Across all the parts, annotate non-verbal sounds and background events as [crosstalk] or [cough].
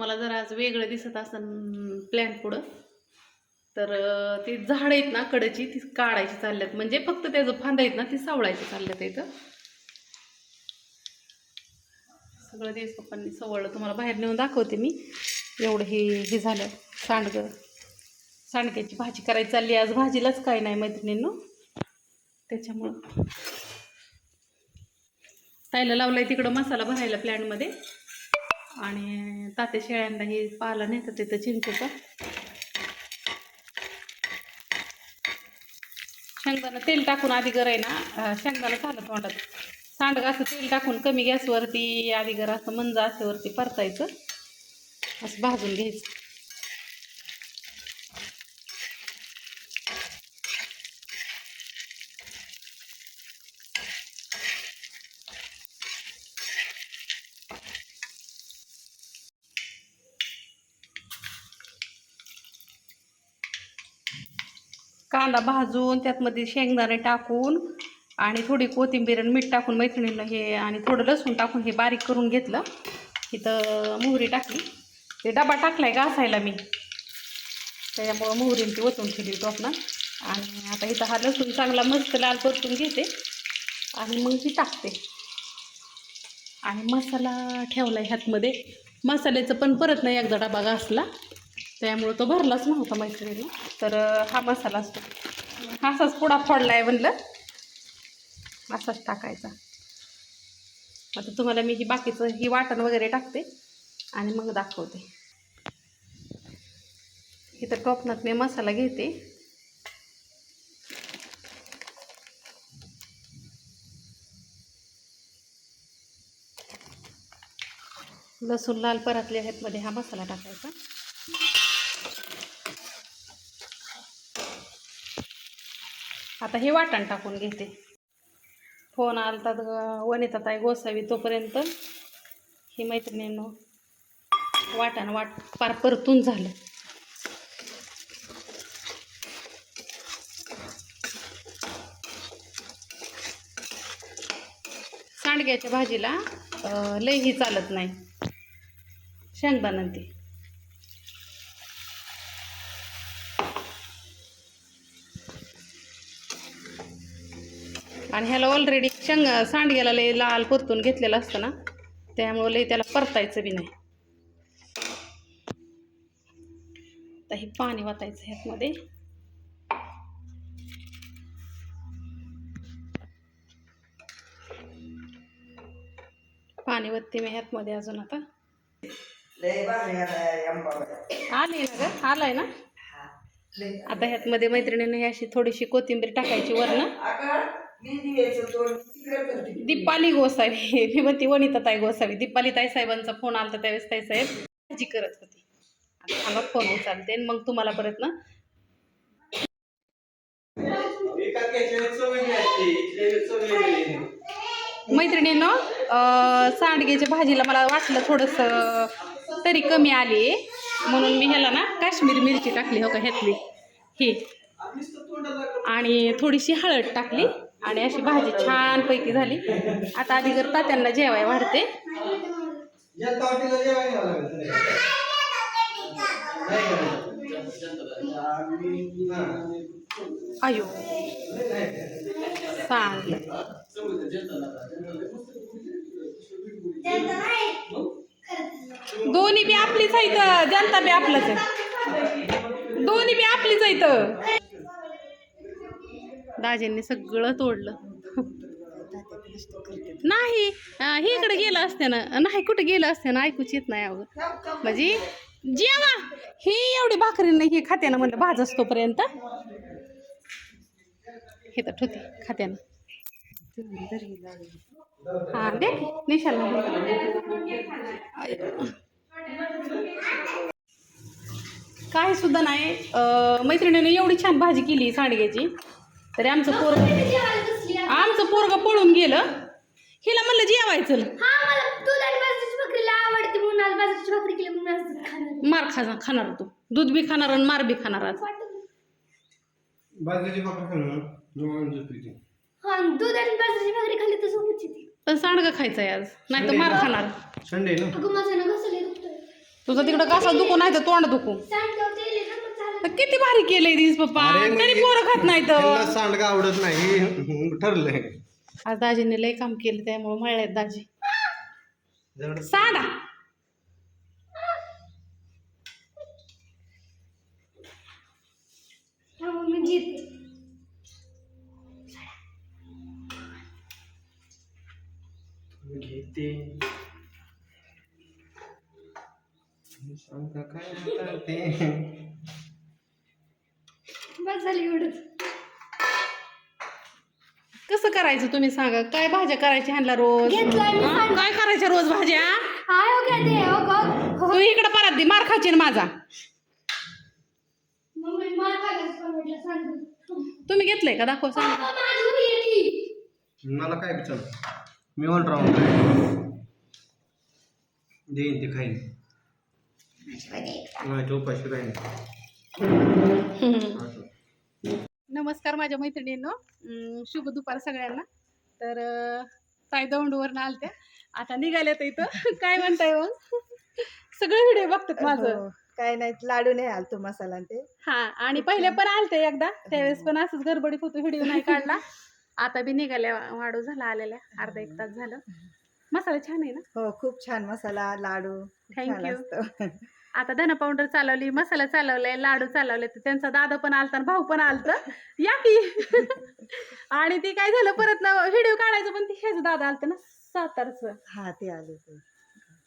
तुम्हाला जर आज वेगळं दिसत असेल प्लॅन पुढं. तर ती झाड आहेत ना कडची ती काढायची चालल्यात. म्हणजे फक्त त्याचं फांद आहेत ना ती सावळायची चालल्यात इथं. सगळं देश पप्पांनी सवळलं. तुम्हाला बाहेर नेऊन दाखवते मी. एवढं हे हे झालं. सांडगं सांडग्याची भाजी करायची चालली. आज भाजीलाच काय नाही मैत्रिणींनो. त्याच्यामुळं. ताईला लावलाय तिकडं मसाला भरायला प्लॅनमध्ये आणि तात्या शेळ्यांना हे पाला नेतात तिथं चिंचेचं. शेंगदाणा तेल टाकून आधी गरय ना शेंगदाणा झालं तोंडात. सांडग असं तेल टाकून कमी गॅसवरती आधी गर असं मंद असेवरती परतायचं. असं भाजून घ्यायचं. कांदा भाजून त्यातमध्ये शेंगदाणे टाकून आणि थोडी कोथिंबीर आणि मीठ टाकून मैत्रिणीला हे आणि थोडं लसूण टाकून हे बारीक करून घेतलं. इथं मोहरी टाकली. ते डबा टाकलाय घासायला मी. त्याच्यामुळं मोहरीने ती ओतून ठेवली टोपणात आणि आता इथं हा लसूण चांगला मस्त लाल परतून घेते. आणि मग ती टाकते. आणि मसाला ठेवला ह्यातमध्ये. मसाल्याचं पण परत नाही एकदा डबा घासला. त्यामुळं तो भरलाच नव्हता मैत्रिणीला. तर हा मसाला असतो. असाच पुडा फोडला आहे म्हणलं. असाच टाकायचा. आता तुम्हाला मी ही बाकीचं ही वाटण वगैरे टाकते आणि मग दाखवते. इथं टोपणात मी मसाला घेते. लसूण लाल परातले आहेत मध्ये हा मसाला टाकायचा. आता हे वाटण टाकून घेते. फोन आलता वनिता ताई गोसावी तोपर्यंत ही मैत्रिणींनो वाटण वाट पार परतून झालं. सांडग्याच्या भाजीला लई ही चालत नाही. शेंगदाणा ती. आणि ह्याला ऑलरेडी शेंग सांडग्याला लय लाल परतून घेतलेलं असतं ना त्यामुळे लय त्याला परतायचं बी नाही. आता हे पाणी वाटायचं ह्यातमध्ये. पाणी वत्ते मी ह्यातमध्ये अजून आता. आले ना ग? आलाय ना? आता ह्यातमध्ये मैत्रिणीने अशी थोडीशी कोथिंबीर टाकायची वरनं. दीपाली गोसावी. मी म्हणते वनिता ताई गोसावी. दीपाली ताई साहेबांचा फोन आलता त्यावेळेस ताई साहेब. भाजी करत होती. आता मला फोन उचलते आणि मग तुम्हाला परत ना. विकत घेतलेली मैत्रिणीनं भाजीला मला वाटलं थोडंसं तरी कमी आली म्हणून मी ह्याला ना काश्मीरी मिरची टाकली हो का ह्यातली. ही. आणि थोडीशी हळद टाकली. आणि अशी भाजी छानपैकी झाली. आता आधी जर तात्यांना जेवाय वाढते. आयो दोन्ही बी आपलीच आहे जनता बी आपलंच आहे. दोन्ही बी आपलीच आहे दाजींनी सगळं तोडलं. [laughs] नाही हे इकडे गेलं असते ना. नाही कुठे गेलं असते ना ऐकूच येत नाही अगं. म्हणजे जेवा ही एवढी भाकरी नाही हे खात्यानं म्हणलं भाज तोपर्यंत हे तर ठुते खात्यानं. हा दे निशाला. काय सुद्धा नाही. मैत्रिणीने एवढी छान भाजी केली सांडग्याची. तरी आमचं पोरग आमचं पोरग पळून गेलं. हिला म्हणलं जेवायचं. हा मार खा खाणार तू दूध बी खाणार आणि मार बी खाणार आज. हा पण सांडगं खायचंय आज. नाही तर मार खाणार. तुझं तिकडं कसा दुखू नाही तर तोंड दुखू. किती भारी केलंय दिस पप्पा. अरे म्हणजे तरी पोरं खात नाही तर. त्यांना सांडगा आवडत नाही. ठरलंय. आज दाजीने लय काम केलं त्यामुळे मळ्यात दाजी. जड- सांडा. मी घेते. घेते सांगा काय म्हणतात ते? बस झाली एवढंच. कसं करायचं तुम्ही सांगा? काय भाज्या करायच्या ह्यांना रोज? घेतलंय मी हा? काय करायच्या रोज भाज्या? हो काय ते हो गं. हो. तू इकडे परत दे मार खाची ना माझा. मम्मी मला काय पण म्हटलं सांडगाव तुम्ही घेतलंय का? दाखव सांग. पप्पा, माझी. मला काय विचार? मी ऑल राऊंड देईन ते खाईन. माझ्या उपाशी राहीन. असं. [laughs] नमस्कार माझ्या मैत्रिणींनो. शुभ दुपार सगळ्यांना. तर ताई दौंडवरनं आलत्या. आता निघाल्या तर इथं. [laughs] काय म्हणताय मग? सगळे व्हिडिओ बघतात माझं. हो, काय नाही लाडू नाही आलतो मसाला ते. हा आणि पहिले पण आलते एकदा. त्यावेळेस पण असंच गडबडीत होतो व्हिडिओ नाही काढला. आता बी निघाल्या वाढू झाला आलेल्या. अर्धा एक तास झालं. मसाला छान आहे ना? हो खूप छान मसाला लाडू. असतं. [laughs] आता धना पावडर चालवली मसाला चालवलाय लाडू चालवले तर त्यांचा दादा पण आलता आणि भाऊ पण आलत. या की. आणि ती काय झालं परत ना व्हिडिओ काढायचं पण ती हेच दादा आलत ना सातारचं. हा ते आले ते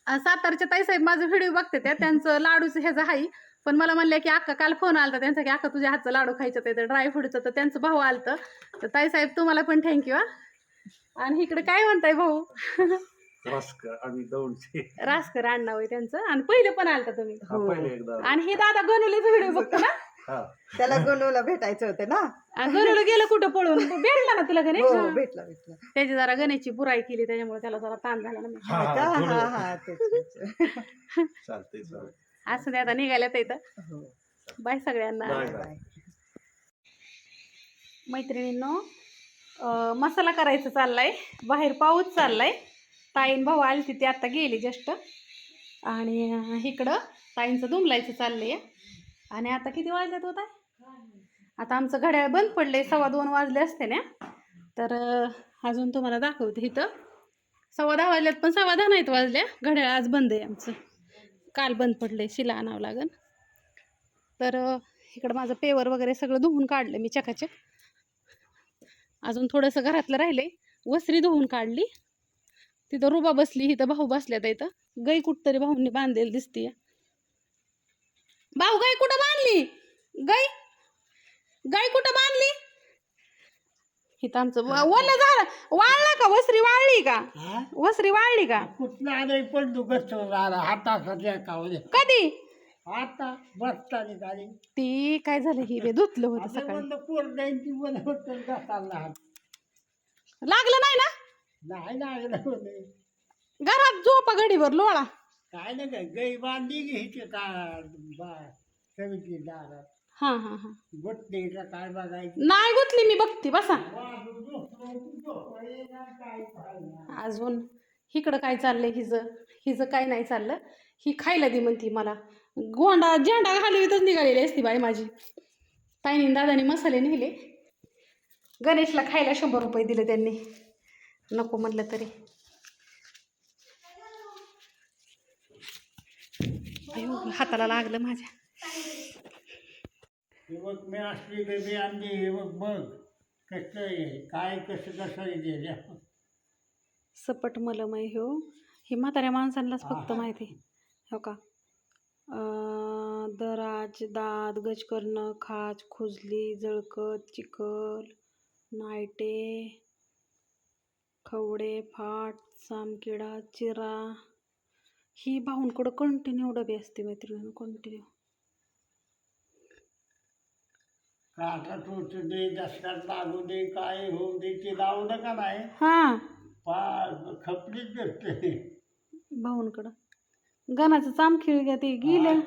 अं, सातारच्या ताईसाहेब माझं व्हिडिओ बघते त्या त्यांचं लाडूचं ह्याचं हाई पण मला म्हणलं की अक्का काल फोन आलता त्यांचा की अक्का तुझ्या हातचं लाडू खायचं ते ड्रायफ्रूटचं तर त्यांचं भाऊ आलतं. तर ताईसाहेब तुम्हाला पण थँक्यू हा. आणि इकडे काय म्हणताय भाऊ? रास्कर आणि दौडचे रासकर होय त्यांचं. आणि पहिले पण आलता तुम्ही. हा पहिले एकदा आणि हे दादा गणुलीचा व्हिडिओ बघतो ना? हा. त्याला गोलूला भेटायचं होतं ना? आणि गणूला गेलं कुठं पळून? भेटला ना तुला गणेश? हो भेटला भेटला. त्याची जरा गणेशची बुराई केली त्याच्यामुळे त्याला जरा ताण झाला ना हा, हा हा, का? थोडं. हा हा तेच, तेच. चालतंय चालतंय. असं ते आता निघाल्यात इथं. हो. बाय सगळ्यांना. बाय. बाय. मैत्रिणींनो अं, मसाला करायचं चाललाय बाहेर पाऊस चाललाय ताईन भाऊ आली तिथे आता गेली जस्ट आणि इकडं ताईंचं दुमलायचं चाललंय. आणि आता किती वाजल्यात होता आता आमचं घड्याळ बंद पडले सव्वा दोन वाजले असते ना. तर अजून तुम्हाला दाखवते इथं. सव्वा दहा वाजल्यात पण सव्वा दहा नाहीत वाजल्या घड्याळ आज बंद आहे आमचं. काल बंद पडले शिला आणावं लागेल तर इकडं माझं पेवर वगैरे सगळं धुवून काढलं मी चकाचक. अजून थोडंसं घरातलं राहिलंय. वसरी धुवून काढली. तिथं रुबा बसली इथं भाऊ बसल्यात इथं. गाई कुठतरी भाऊंनी बांधलेली दिसतीये भाऊ गाई कुठं बांधली? गाई? गाई कुठं बांधली? इथं आमचं वल्ल झालं वाळला का? वसरी वाळली का? वसरी वाळली का? कुठलं आले पण दुखत राहिला. हातासाठी कावले कधी? आता बसता ती काय झालं? ही बे धुतलं होतं सकाळी. ती लागलं नाही ना? नाही लागलं म्हणे. घरात झोपा घडीवर लोळा. काय नाही काय गाई बांधली घ्यायची का बा दारात. हां हां हां. का काय बघायची? नाही गुतली मी बघते बसा. अजून इकडं काय चाललंय हिचं हिचं काय नाही चाललं. ही खायला दे म्हणती मला. गोंडा झेंडा घालवीतच निघालेली असती बाई माझी. ताईने दादानी मसाले नेले. गणेशला खायला शंभर रुपये दिले त्यांनी. नको म्हणलं तरी. अयो, हाताला लागलं माझ्या. बघ मी असली बेबी आणली बघ कसं आहे काय कसं कसं आहे ते सपट मलमय हो हे म्हाताऱ्या माणसांनाच फक्त माहिती हो का? अं, दराज दात गजकर्ण खाज खुजली जळकत चिखल नायटे खवडे फाट सामकिडा चिरा ही भाऊंकडं कंटिन्यू डबे असते मैत्रिणी कंटिन्यू काटा टोचू दे दसऱ्यात लागू दे काय होऊ दे ते लावू नका नाही. हां. पा खपलीच भेटते. भाऊंकडं. गणाचं चामखीळ घ्या ते गेलं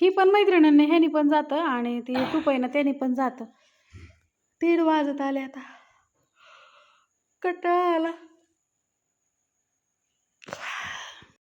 ही. पण मैत्रिणींनी ह्यानी पण जातं आणि ती तुपईनं त्यानी पण जातं. तीन वाजत आले आता. कंटाळा आला